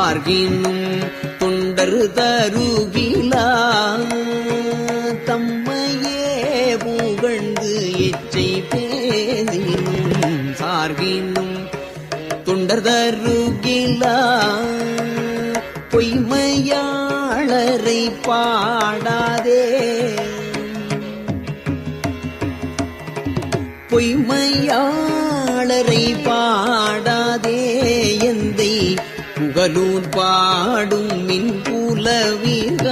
சார்கினும் தொண்டர் தருகிலா. தம்மையே புகழ்ந்து எச்சை பேசினும் சார்கினும் தொண்டர் தருகிலா. பொய்மையாளரை பாடாதே. பொய்மையாளரை பா கலூர் பாடும் மின் புலவிகள்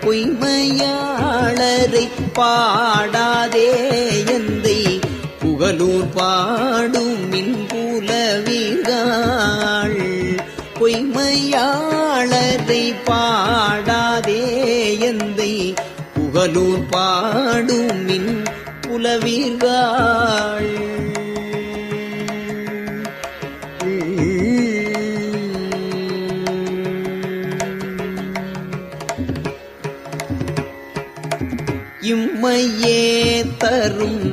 பொய்மையாளரை பாடாதே எந்தை புகழூர் பாடும் மின் புலவிகள் பொய்மையாளரை பாடாதே எந்தை புகழூர் பாடும் மின் புலவிகள். இம்மையே தரும்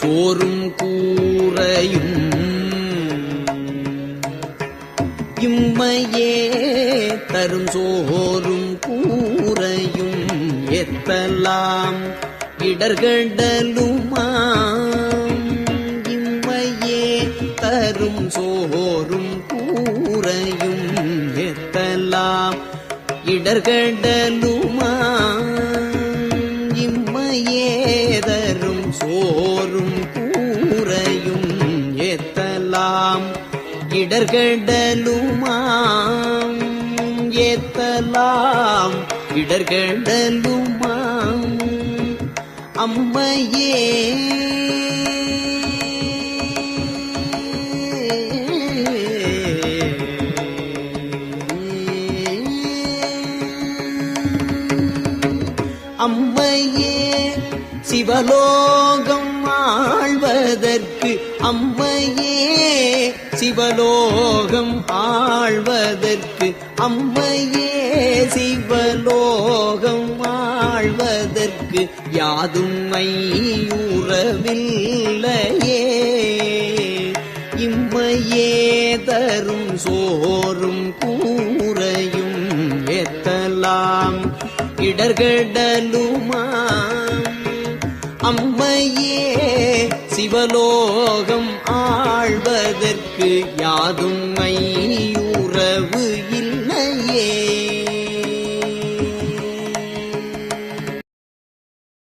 சோறும் கூறையும் இம்மையே தரும் சோறும் கூறையும் எத்தலாம் இடர்கடலுமாம் இம்மையே தரும் சோறும் கூறையும் எத்தலாம் இடர்கடலுமாம் சோறும் கூரையும் ஏத்தலாம். இடர்கடலுமாம் ஏத்தலாம். இடர்கடலுமாம் அம்மையே. அம்மையே சிவலோகம் ஆழ்வதற்கு அம்மையே. சிவலோகம் ஆழ்வதற்கு அம்மையே. சிவலோகம் ஆழ்வதற்கு யாதும் ஐயுறவில்லையே. இம்மையே தரும் சோறும் கூறையும் எத்தலாம் இடர்கடலுமா அம்மையே சிவலோகம் ஆழ்வதற்கு யாதும் மையுறவு